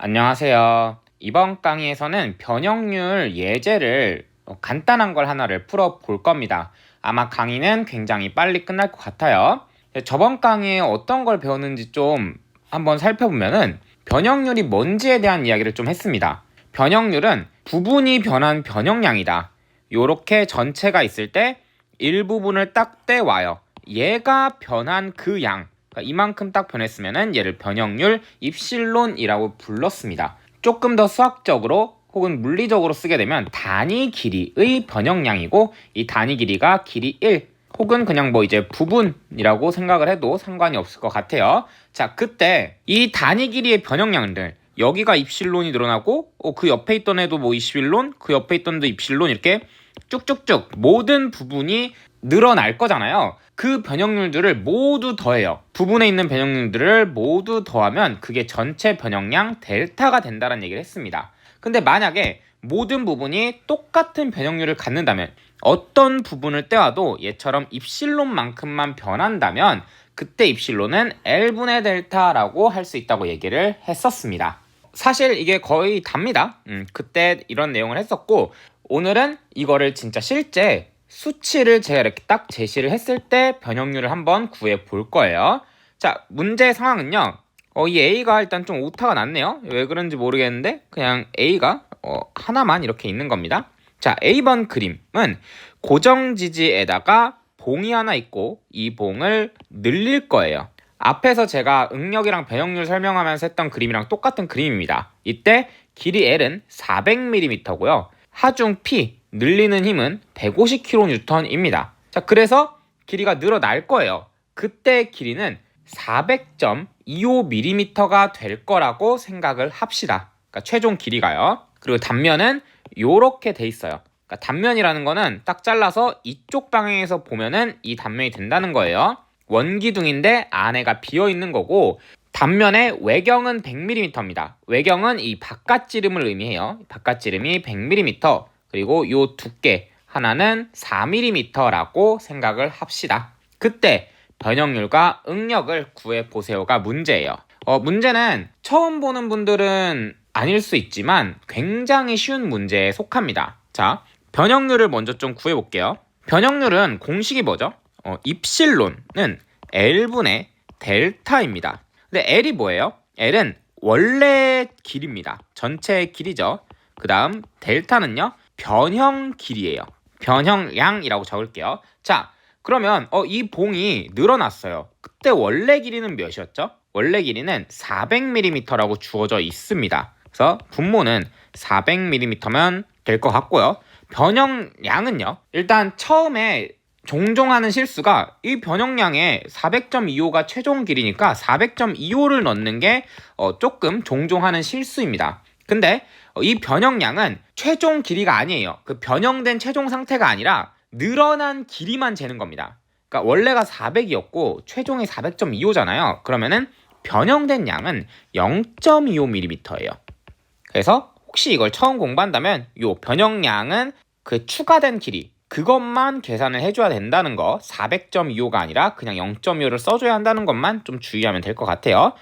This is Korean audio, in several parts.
안녕하세요. 이번 강의에서는 변형률 예제를 어, 간단한 걸 하나를 풀어 볼 겁니다. 아마 강의는 굉장히 빨리 끝날 것 같아요. 저번 강의에 어떤 걸 배웠는지 좀 한번 살펴보면은 변형률이 뭔지에 대한 이야기를 좀 했습니다. 변형률은 부분이 변한 변형량이다. 요렇게 전체가 있을 때 일부분을 딱 떼와요. 얘가 변한 그 양, 그러니까 이만큼 딱 변했으면은 얘를 변형률 입실론이라고 불렀습니다. 조금 더 수학적으로 혹은 물리적으로 쓰게 되면 단위 길이의 변형량이고 이 단위 길이가 길이 1 혹은 그냥 뭐 이제 부분이라고 생각을 해도 상관이 없을 것 같아요. 자, 그때 이 단위 길이의 변형량들 여기가 입실론이 늘어나고 어, 그 옆에 있던 애도 뭐 입실론, 그 옆에 있던 애도 입실론 이렇게 쭉쭉쭉 모든 부분이 늘어날 거잖아요. 그 변형률들을 모두 더해요. 부분에 있는 변형률들을 모두 더하면 그게 전체 변형량 델타가 된다는 얘기를 했습니다. 근데 만약에 모든 부분이 똑같은 변형률을 갖는다면 어떤 부분을 떼와도 얘처럼 입실론만큼만 변한다면 그때 입실론은 L분의 델타라고 할 수 있다고 얘기를 했었습니다. 사실 이게 거의 답니다. 음, 그때 이런 내용을 했었고 오늘은 이거를 진짜 실제 수치를 제가 이렇게 딱 제시를 했을 때 변형률을 한번 구해 볼 거예요. 자, 문제 상황은요. 어, 이 A가 일단 좀 오타가 났네요. 왜 그런지 모르겠는데 그냥 A가 어, 하나만 이렇게 있는 겁니다. 자, A번 그림은 고정지지에다가 봉이 하나 있고 이 봉을 늘릴 거예요. 앞에서 제가 응력이랑 변형률 설명하면서 했던 그림이랑 똑같은 그림입니다. 이때 길이 L은 400mm고요. 하중 P 늘리는 힘은 150kN입니다. 자, 그래서 길이가 늘어날 거예요. 그때 길이는 400.25mm가 될 거라고 생각을 합시다. 그러니까 최종 길이가요. 그리고 단면은 이렇게 돼 있어요. 그러니까 단면이라는 거는 딱 잘라서 이쪽 방향에서 보면은 이 단면이 된다는 거예요. 원기둥인데 안에가 비어 있는 거고 단면의 외경은 100mm입니다. 외경은 이 바깥 지름을 의미해요. 바깥 지름이 100mm 그리고 이 두께 하나는 4mm라고 생각을 합시다. 그때 변형률과 응력을 구해 보세요가 문제예요. 어, 문제는 처음 보는 분들은 아닐 수 있지만 굉장히 쉬운 문제에 속합니다. 자, 변형률을 먼저 좀 구해 볼게요. 변형률은 공식이 뭐죠? 어, 입실론은 L분의 델타입니다. 근데 L이 뭐예요? L은 원래 길입니다. 전체 길이죠. 그 다음 델타는요. 변형 길이에요. 변형량이라고 적을게요. 자, 그러면 어, 이 봉이 늘어났어요. 그때 원래 길이는 몇이었죠? 원래 길이는 400mm라고 주어져 있습니다. 그래서 분모는 400mm면 될 것 같고요. 변형량은요. 일단 처음에 종종 하는 실수가 이 변형량에 400.25가 최종 길이니까 400.25를 넣는 게 어, 조금 종종 하는 실수입니다. 근데 어, 이 변형량은 최종 길이가 아니에요. 그 변형된 최종 상태가 아니라 늘어난 길이만 재는 겁니다. 그러니까 원래가 400이었고 최종이 400.25잖아요. 그러면은 변형된 양은 0.25mm예요. 그래서 혹시 이걸 처음 공부한다면 이 변형량은 그 추가된 길이 그것만 계산을 해줘야 된다는 거 400.25가 아니라 그냥 0.25를 써줘야 한다는 것만 좀 주의하면 될 것 같아요.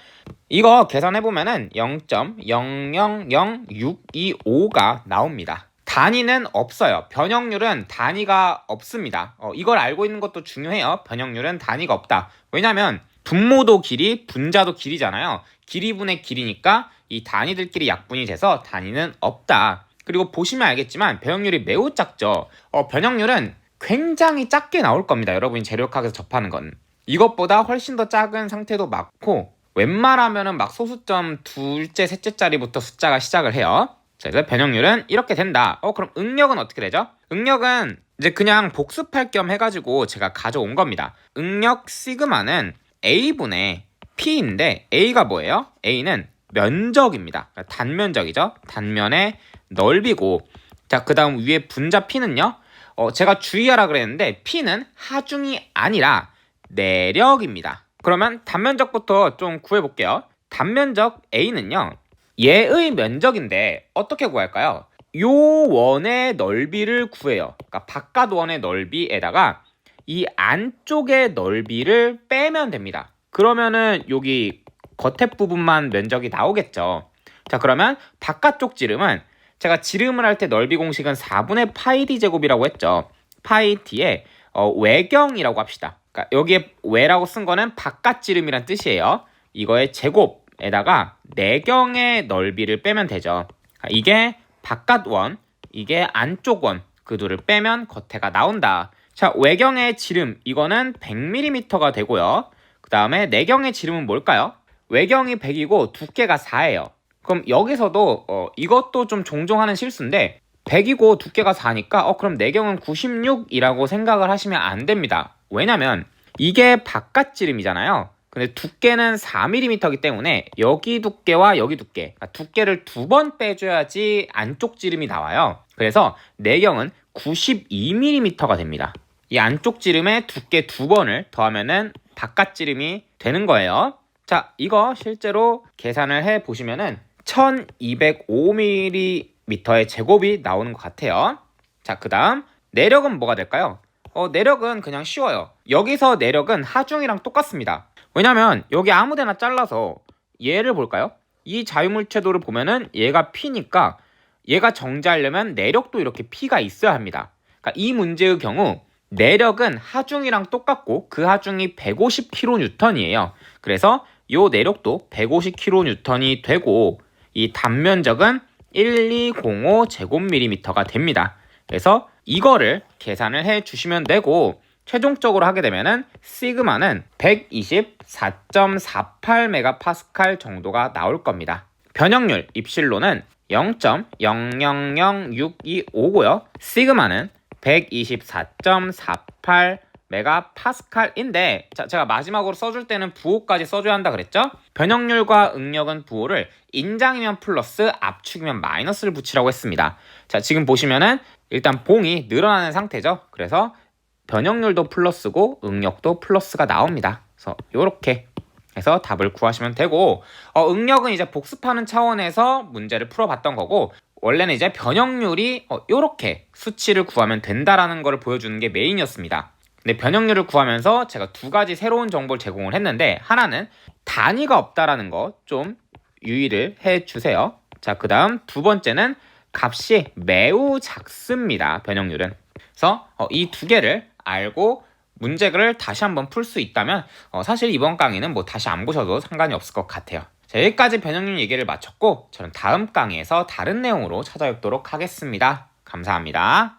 이거 계산해보면은 0.000625가 나옵니다. 단위는 없어요. 변형률은 단위가 없습니다. 어, 이걸 알고 있는 것도 중요해요. 변형률은 단위가 없다. 왜냐면 분모도 길이, 분자도 길이잖아요. 길이분의 길이니까 이 단위들끼리 약분이 돼서 단위는 없다. 그리고 보시면 알겠지만 변형률이 매우 작죠. 어, 변형률은 굉장히 작게 나올 겁니다. 여러분이 재료학에서 접하는 건. 이것보다 훨씬 더 작은 상태도 많고 웬만하면은 막 소수점 둘째, 셋째 자리부터 숫자가 시작을 해요. 자, 그래서 변형률은 이렇게 된다. 어, 그럼 응력은 어떻게 되죠? 응력은 이제 그냥 복습할 겸 해가지고 제가 가져온 겁니다. 응력 시그마는 A분의 P인데 A가 뭐예요? A는 면적입니다. 단면적이죠. 단면의 넓이고 자, 그 다음 위에 분자 P는요. 어, 제가 주의하라 그랬는데 P는 하중이 아니라 내력입니다. 그러면 단면적부터 좀 구해볼게요. 단면적 A는요. 얘의 면적인데 어떻게 구할까요? 요 원의 넓이를 구해요. 그러니까 바깥 원의 넓이에다가 이 안쪽의 넓이를 빼면 됩니다. 그러면은 여기 겉에 부분만 면적이 나오겠죠. 자 그러면 바깥쪽 지름은 제가 지름을 할 때 넓이 공식은 4분의 파이 d 제곱이라고 했죠. 파이 d의 어, 외경이라고 합시다. 그러니까 여기에 외라고 쓴 거는 바깥 지름이란 뜻이에요. 이거의 제곱에다가 내경의 넓이를 빼면 되죠. 아, 이게 바깥 원, 이게 안쪽 원, 그 둘을 빼면 겉에가 나온다. 자, 외경의 지름, 이거는 100mm가 되고요. 그 다음에 내경의 지름은 뭘까요? 외경이 100이고 두께가 4예요. 그럼 여기서도 어, 이것도 좀 종종 하는 실수인데 100이고 두께가 4니까 어 그럼 내경은 96이라고 생각을 하시면 안 됩니다. 왜냐면 이게 바깥 지름이잖아요. 근데 두께는 4mm이기 때문에 여기 두께와 여기 두께 그러니까 두께를 두 번 빼줘야지 안쪽 지름이 나와요. 그래서 내경은 92mm가 됩니다. 이 안쪽 지름에 두께 두 번을 더하면은 바깥 지름이 되는 거예요. 자, 이거 실제로 계산을 해 보시면은 1205mm의 제곱이 나오는 것 같아요. 자, 그 다음 내력은 뭐가 될까요? 어, 내력은 그냥 쉬워요. 여기서 내력은 하중이랑 똑같습니다. 왜냐면 여기 아무데나 잘라서 얘를 볼까요? 이 자유물체도를 보면은 얘가 P니까 얘가 정지하려면 내력도 이렇게 P가 있어야 합니다. 그러니까 이 문제의 경우 내력은 하중이랑 똑같고 그 하중이 150kN이에요. 그래서 요 내력도 150kN이 되고 이 단면적은 1205 제곱밀리미터가 됩니다. 그래서 이거를 계산을 해 주시면 되고 최종적으로 하게 되면은 시그마는 124.48 메가파스칼 정도가 나올 겁니다. 변형률 입실로는 0.000625고요. 시그마는 124.48 메가파스칼인데 자, 제가 마지막으로 써줄 때는 부호까지 써줘야 한다 그랬죠? 변형률과 응력은 부호를 인장이면 플러스 압축이면 마이너스를 붙이라고 했습니다. 자 지금 보시면은 일단 봉이 늘어나는 상태죠. 그래서 변형률도 플러스고 응력도 플러스가 나옵니다. 그래서 이렇게 해서 답을 구하시면 되고 어, 응력은 이제 복습하는 차원에서 문제를 풀어봤던 거고 원래는 이제 변형률이 어, 이렇게 수치를 구하면 된다라는 것을 보여주는 게 메인이었습니다. 근데 변형률을 구하면서 제가 두 가지 새로운 정보를 제공을 했는데 하나는 단위가 없다라는 거 좀 유의를 해 주세요. 자, 그 다음 두 번째는 값이 매우 작습니다. 변형률은. 그래서 어, 이두 개를 알고 문제를 다시 한번 풀 수 있다면 어, 사실 이번 강의는 뭐 다시 안 보셔도 상관이 없을 것 같아요. 자, 여기까지 변형률 얘기를 마쳤고 저는 다음 강의에서 다른 내용으로 찾아뵙도록 하겠습니다. 감사합니다.